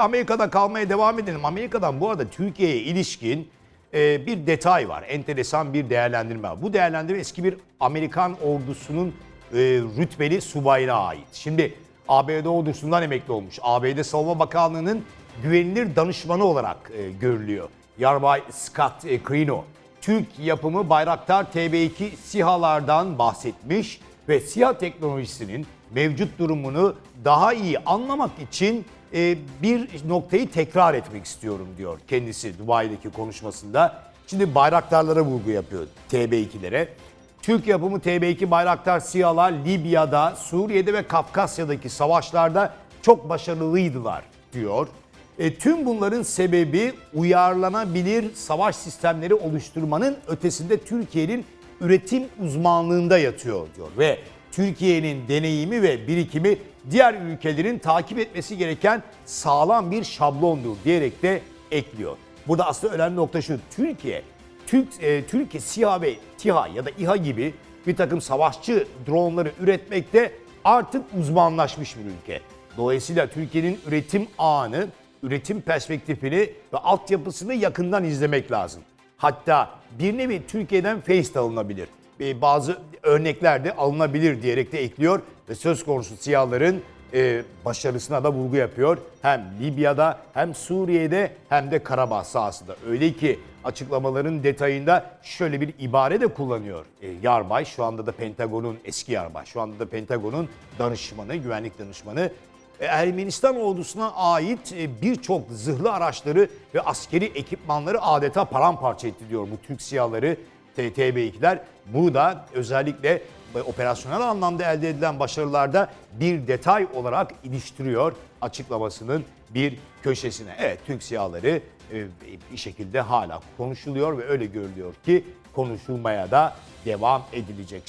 Amerika'da kalmaya devam edelim. Amerika'dan bu arada Türkiye'ye ilişkin e, bir detay var. Enteresan bir değerlendirme var. Bu değerlendirme eski bir Amerikan ordusunun e, rütbeli subayına ait. Şimdi ABD ordusundan emekli olmuş. ABD Savunma Bakanlığı'nın güvenilir danışmanı olarak e, görülüyor. Yarbay Scott e, Crino. Türk yapımı Bayraktar TB2 SİHA'lardan bahsetmiş ve SİHA teknolojisinin mevcut durumunu daha iyi anlamak için e, bir noktayı tekrar etmek istiyorum diyor kendisi Dubai'deki konuşmasında. Şimdi bayraktarlara vurgu yapıyor TB2'lere. Türk yapımı TB2 Bayraktar SİHA'lar Libya'da, Suriye'de ve Kafkasya'daki savaşlarda çok başarılıydılar diyor. E, tüm bunların sebebi uyarlanabilir savaş sistemleri oluşturmanın ötesinde Türkiye'nin üretim uzmanlığında yatıyor diyor. Ve Türkiye'nin deneyimi ve birikimi diğer ülkelerin takip etmesi gereken sağlam bir şablondur diyerek de ekliyor. Burada aslında önemli nokta şu. Türkiye, Türk, e, Türkiye SİHA ve TİHA ya da İHA gibi bir takım savaşçı dronları üretmekte artık uzmanlaşmış bir ülke. Dolayısıyla Türkiye'nin üretim ağını, üretim perspektifini ve altyapısını yakından izlemek lazım. Hatta bir nevi Türkiye'den face alınabilir. Ee, Bazı örnekler de alınabilir diyerek de ekliyor ve söz konusu siyahların e, başarısına da vurgu yapıyor. Hem Libya'da hem Suriye'de hem de Karabağ sahasında. Öyle ki açıklamaların detayında şöyle bir ibare de kullanıyor. E, Yarbay şu anda da Pentagon'un eski yarbay, şu anda da Pentagon'un danışmanı, güvenlik danışmanı e, Ermenistan ordusuna ait e, birçok zırhlı araçları ve askeri ekipmanları adeta paramparça etti diyor bu Türk siyaları TB2'ler. Bu da özellikle operasyonel anlamda elde edilen başarılarda bir detay olarak iliştiriyor açıklamasının bir köşesine. Evet Türk siyaları e, bir şekilde hala konuşuluyor ve öyle görülüyor ki konuşulmaya da devam edilecek.